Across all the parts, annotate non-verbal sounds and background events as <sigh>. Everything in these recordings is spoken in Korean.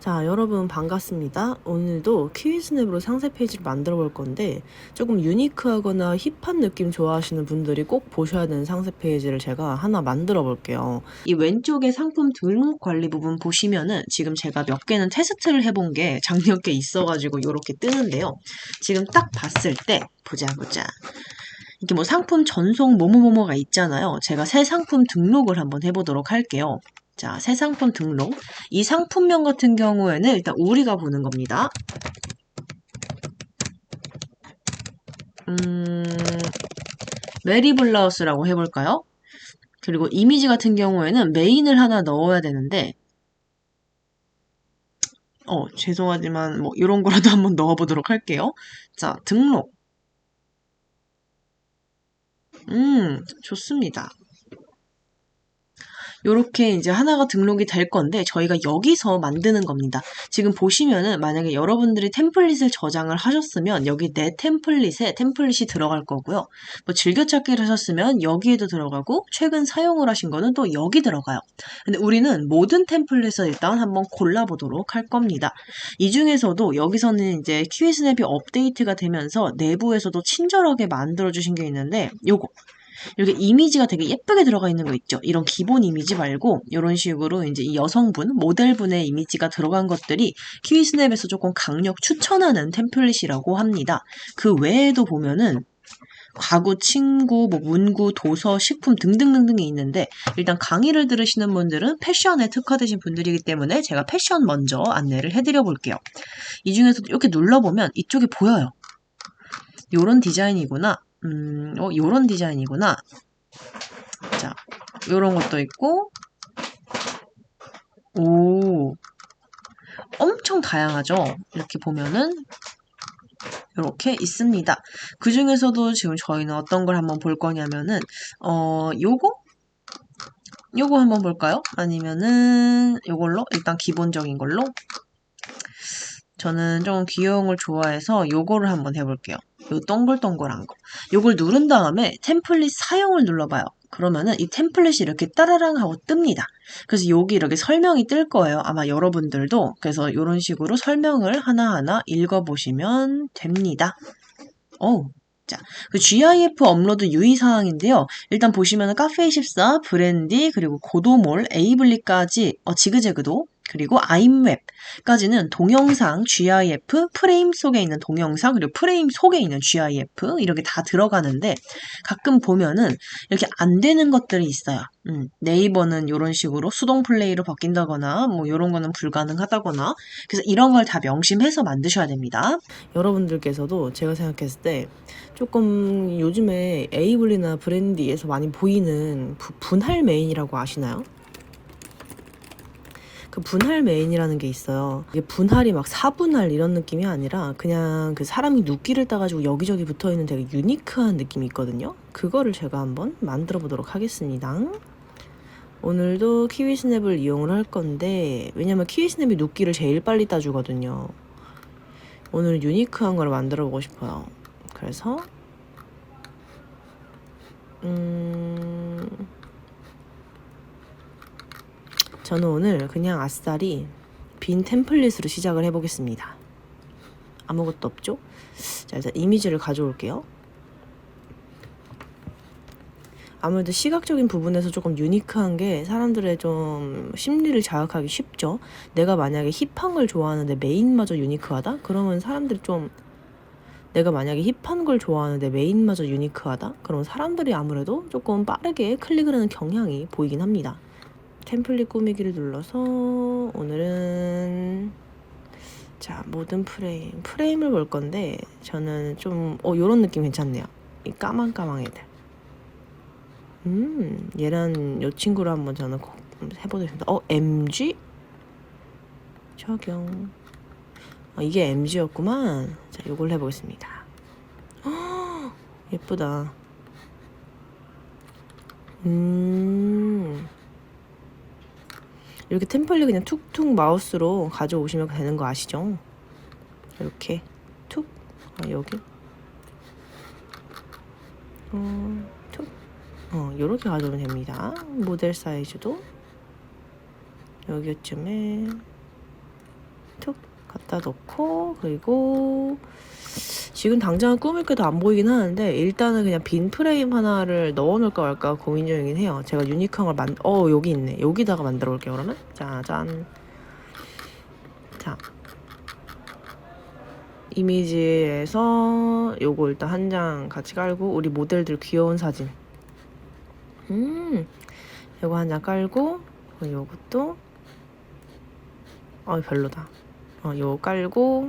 자, 여러분 반갑습니다. 오늘도 키위스냅으로 상세 페이지를 만들어 볼 건데 조금 유니크하거나 힙한 느낌 좋아하시는 분들이 꼭 보셔야 되는 상세 페이지를 제가 하나 만들어 볼게요. 이 왼쪽에 상품 등록 관리 부분 보시면은 지금 제가 몇 개는 테스트를 해본 게 작년께 있어가지고 이렇게 뜨는데요. 지금 딱 봤을 때 보자 보자. 이게 뭐 상품 전송 뭐뭐뭐뭐가 있잖아요. 제가 새 상품 등록을 한번 해보도록 할게요. 자, 새 상품 등록. 이 상품명 같은 경우에는 일단 우리가 보는 겁니다. 음, 메리 블라우스라고 해볼까요? 그리고 이미지 같은 경우에는 메인을 하나 넣어야 되는데, 어, 죄송하지만 뭐 이런 거라도 <laughs> 한번 넣어보도록 할게요. 자, 등록. 음, 좋습니다. 요렇게 이제 하나가 등록이 될 건데 저희가 여기서 만드는 겁니다. 지금 보시면은 만약에 여러분들이 템플릿을 저장을 하셨으면 여기 내 템플릿에 템플릿이 들어갈 거고요. 뭐 즐겨찾기를 하셨으면 여기에도 들어가고 최근 사용을 하신 거는 또 여기 들어가요. 근데 우리는 모든 템플릿을 일단 한번 골라보도록 할 겁니다. 이 중에서도 여기서는 이제 QA 스냅이 업데이트가 되면서 내부에서도 친절하게 만들어주신 게 있는데 요거 이렇게 이미지가 되게 예쁘게 들어가 있는 거 있죠. 이런 기본 이미지 말고 이런 식으로 이제 이 여성분, 모델분의 이미지가 들어간 것들이 키위 스냅에서 조금 강력 추천하는 템플릿이라고 합니다. 그 외에도 보면은 가구, 친구, 뭐 문구, 도서, 식품 등등등등이 있는데 일단 강의를 들으시는 분들은 패션에 특화되신 분들이기 때문에 제가 패션 먼저 안내를 해드려 볼게요. 이 중에서도 이렇게 눌러보면 이쪽에 보여요. 요런 디자인이구나. 음, 어, 요런 디자인이구나. 자, 요런 것도 있고, 오, 엄청 다양하죠? 이렇게 보면은, 이렇게 있습니다. 그 중에서도 지금 저희는 어떤 걸 한번 볼 거냐면은, 어, 요거? 요거 한번 볼까요? 아니면은, 요걸로? 일단 기본적인 걸로? 저는 좀 귀여운 걸 좋아해서 요거를 한번 해볼게요. 요 동글동글한 거. 요걸 누른 다음에 템플릿 사용을 눌러봐요. 그러면은 이 템플릿이 이렇게 따라랑 하고 뜹니다. 그래서 여기 이렇게 설명이 뜰 거예요. 아마 여러분들도. 그래서 이런 식으로 설명을 하나하나 읽어보시면 됩니다. 오, 자, 그 GIF 업로드 유의사항인데요. 일단 보시면은 카페24, 브랜디, 그리고 고도몰, 에이블리까지, 어, 지그재그도 그리고 아임웹까지는 동영상, GIF, 프레임 속에 있는 동영상, 그리고 프레임 속에 있는 GIF 이렇게 다 들어가는데 가끔 보면은 이렇게 안 되는 것들이 있어요. 음, 네이버는 이런 식으로 수동 플레이로 바뀐다거나 뭐 이런 거는 불가능하다거나 그래서 이런 걸 다 명심해서 만드셔야 됩니다. 여러분들께서도 제가 생각했을 때 조금 요즘에 에이블리나 브랜디에서 많이 보이는 부, 분할 메인이라고 아시나요? 그 분할 메인이라는 게 있어요. 이게 분할이 막 사분할 이런 느낌이 아니라 그냥 그 사람이 눕기를 따가지고 여기저기 붙어 있는 되게 유니크한 느낌이 있거든요. 그거를 제가 한번 만들어 보도록 하겠습니다. 오늘도 키위 스냅을 이용을 할 건데 왜냐면 키위 스냅이 눕기를 제일 빨리 따주거든요. 오늘 유니크한 걸 만들어 보고 싶어요. 그래서 음. 저는 오늘 그냥 아싸리 빈 템플릿으로 시작을 해보겠습니다. 아무것도 없죠? 자, 일단 이미지를 가져올게요. 아무래도 시각적인 부분에서 조금 유니크한 게 사람들의 좀 심리를 자극하기 쉽죠. 내가 만약에 힙한 걸 좋아하는데 메인마저 유니크하다? 그러면 사람들이 좀 내가 만약에 힙한 걸 좋아하는데 메인마저 유니크하다? 그럼 사람들이 아무래도 조금 빠르게 클릭을 하는 경향이 보이긴 합니다. 템플릿 꾸미기를 눌러서 오늘은 자 모든 프레임 프레임을 볼 건데 저는 좀어 요런 느낌 괜찮네요. 이 까망까망 애들. 음 얘랑 요 친구를 한번 저는 해보겠습니다. 어 MG 적용. 아, 이게 MG였구만. 자 요걸 해보겠습니다. 어, <gasps> 예쁘다. 음 이렇게 템플릿 그냥 툭툭 마우스로 가져오시면 되는 거 아시죠? 이렇게 툭 아, 여기 어, 툭 어, 이렇게 가져오면 됩니다. 모델 사이즈도 여기쯤에 툭 갖다 놓고 그리고 지금 당장 꾸밀 게 더 안 보이긴 하는데 일단은 그냥 빈 프레임 하나를 넣어 놓을까 말까 고민 중이긴 해요. 제가 유니크한 걸 만, 어 여기 있네. 여기다가 만들어 올게요 그러면. 짜잔. 자. 이미지에서 요거 일단 한 장 같이 깔고 우리 모델들 귀여운 사진. 음. 요거 한 장 깔고 요것도 어 별로다. 어 요거 깔고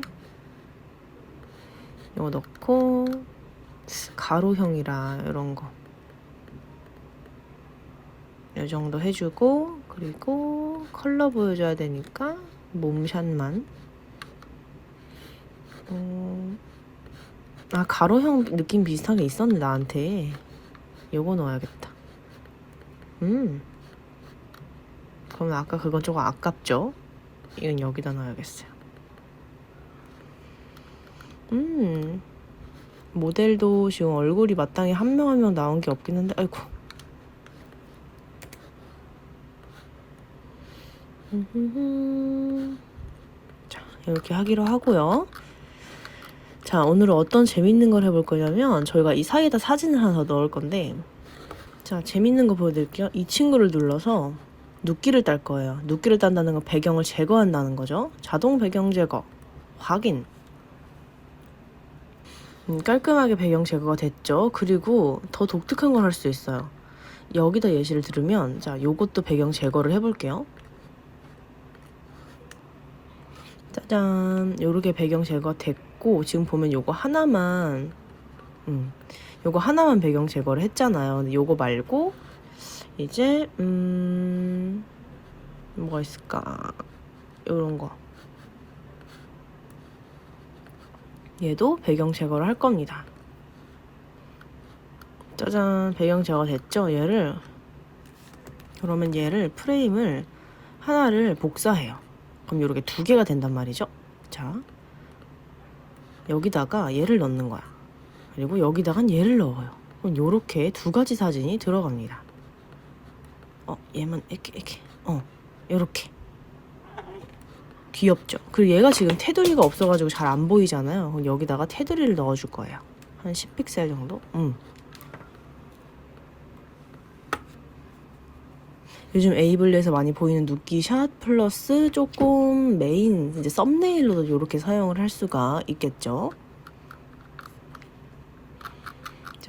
요거 넣고 가로형이라 이런 거. 요 정도 해주고 그리고 컬러 보여줘야 되니까 몸샷만. 음, 아 가로형 느낌 비슷한 게 있었네 나한테. 요거 넣어야겠다. 음. 그러면 아까 그건 조금 아깝죠? 이건 여기다 넣어야겠어요. 음. 모델도 지금 얼굴이 마땅히 한명 한명 나온 게 없긴 한데, 아이고. 자, 이렇게 하기로 하고요. 자, 오늘은 어떤 재밌는 걸 해볼 거냐면, 저희가 이 사이에다 사진을 하나 더 넣을 건데, 자, 재밌는 거 보여드릴게요. 이 친구를 눌러서 눕기를 딸 거예요. 눕기를 딴다는 건 배경을 제거한다는 거죠. 자동 배경 제거. 확인. 음, 깔끔하게 배경 제거가 됐죠. 그리고 더 독특한 걸 할 수 있어요. 여기다 예시를 들으면 자, 요것도 배경 제거를 해볼게요. 짜잔. 요렇게 배경 제거 됐고 지금 보면 요거 하나만 음, 요거 하나만 배경 제거를 했잖아요. 근데 요거 말고 이제 음 뭐가 있을까? 요런 거. 얘도 배경 제거를 할 겁니다. 짜잔 배경 제거 됐죠? 얘를 그러면 얘를 프레임을 하나를 복사해요. 그럼 이렇게 두 개가 된단 말이죠. 자 여기다가 얘를 넣는 거야. 그리고 여기다간 얘를 넣어요. 그럼 요렇게 두 가지 사진이 들어갑니다. 어 얘만 이렇게 이렇게 어 요렇게 귀엽죠. 그리고 얘가 지금 테두리가 없어가지고 잘 안 보이잖아요. 그럼 여기다가 테두리를 넣어줄 거예요. 한 10픽셀 정도? 음. 요즘 에이블리에서 많이 보이는 눕기 샷 플러스 조금 메인 이제 썸네일로도 이렇게 사용을 할 수가 있겠죠.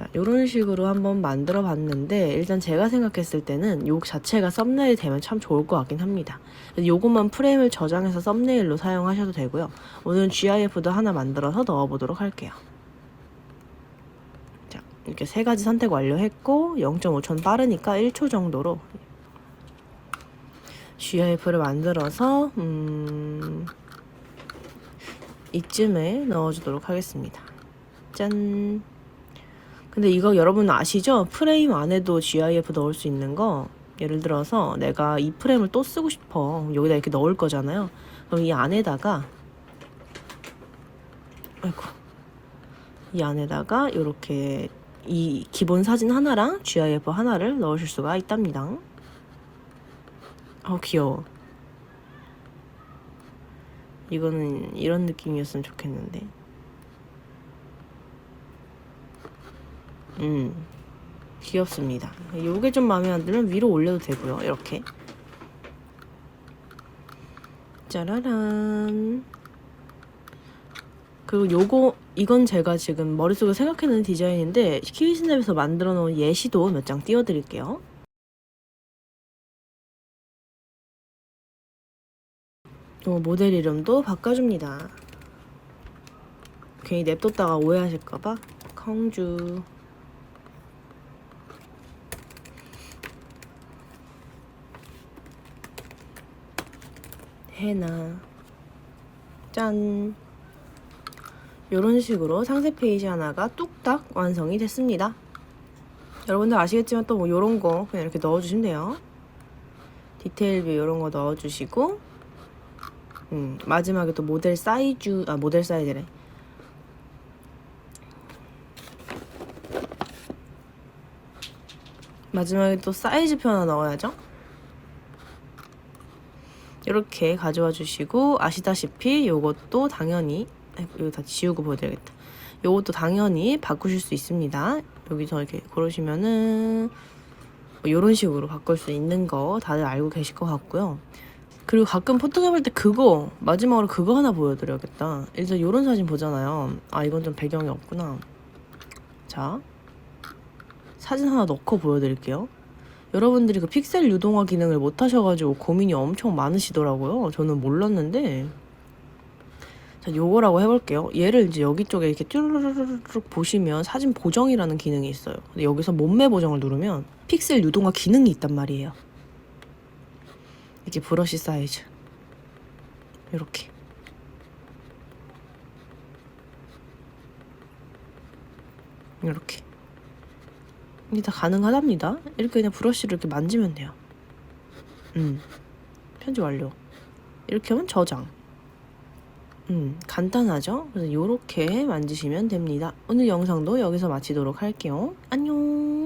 자, 이런 식으로 한번 만들어 봤는데 일단 제가 생각했을 때는 요 자체가 썸네일 되면 참 좋을 것 같긴 합니다. 요것만 프레임을 저장해서 썸네일로 사용하셔도 되고요. 오늘은 GIF도 하나 만들어서 넣어보도록 할게요. 자, 이렇게 세 가지 선택 완료했고 0.5초 빠르니까 1초 정도로 GIF를 만들어서 음, 이쯤에 넣어주도록 하겠습니다. 짠! 근데 이거 여러분 아시죠? 프레임 안에도 GIF 넣을 수 있는 거. 예를 들어서 내가 이 프레임을 또 쓰고 싶어. 여기다 이렇게 넣을 거잖아요. 그럼 이 안에다가 아이고. 이 안에다가 이렇게 이 기본 사진 하나랑 GIF 하나를 넣으실 수가 있답니다. 아 귀여워. 이거는 이런 느낌이었으면 좋겠는데 음. 귀엽습니다. 요게 좀 마음에 안 들면 위로 올려도 되고요 이렇게. 짜라란. 그리고 요거 이건 제가 지금 머릿속에 생각해놓은 디자인인데 키위스냅에서 만들어 놓은 예시도 몇 장 띄워드릴게요. 요 모델 이름도 바꿔줍니다. 괜히 냅뒀다가 오해하실까봐. 컹주 해나 짠. 이런 식으로 상세 페이지 하나가 뚝딱 완성이 됐습니다. 여러분들 아시겠지만 또 뭐 이런 거 그냥 이렇게 넣어주시면 돼요. 디테일 뷰 이런 거 넣어주시고 음, 마지막에 또 모델 사이즈 아 모델 사이즈래. 마지막에 또 사이즈표 하나 넣어야죠 이렇게 가져와 주시고 아시다시피 요것도 당연히 이거 다 지우고 보여드려야겠다. 요것도 당연히 바꾸실 수 있습니다. 여기서 이렇게 고르시면은 뭐 이런 식으로 바꿀 수 있는 거 다들 알고 계실 것 같고요. 그리고 가끔 포토샵 할 때 그거 마지막으로 그거 하나 보여드려야겠다. 일단 이런 사진 보잖아요. 아 이건 좀 배경이 없구나. 자 사진 하나 넣고 보여드릴게요. 여러분들이 그 픽셀 유동화 기능을 못 하셔가지고 고민이 엄청 많으시더라고요. 저는 몰랐는데. 자, 요거라고 해볼게요. 얘를 이제 여기 쪽에 이렇게 쭈르르르륵 보시면 사진 보정이라는 기능이 있어요. 근데 여기서 몸매 보정을 누르면 픽셀 유동화 기능이 있단 말이에요. 이렇게 브러쉬 사이즈. 이렇게. 이렇게. 이게 다 가능하답니다. 이렇게 그냥 브러쉬를 이렇게 만지면 돼요. 음. 편집 완료. 이렇게 하면 저장. 음, 간단하죠? 그래서 이렇게 만지시면 됩니다. 오늘 영상도 여기서 마치도록 할게요. 안녕!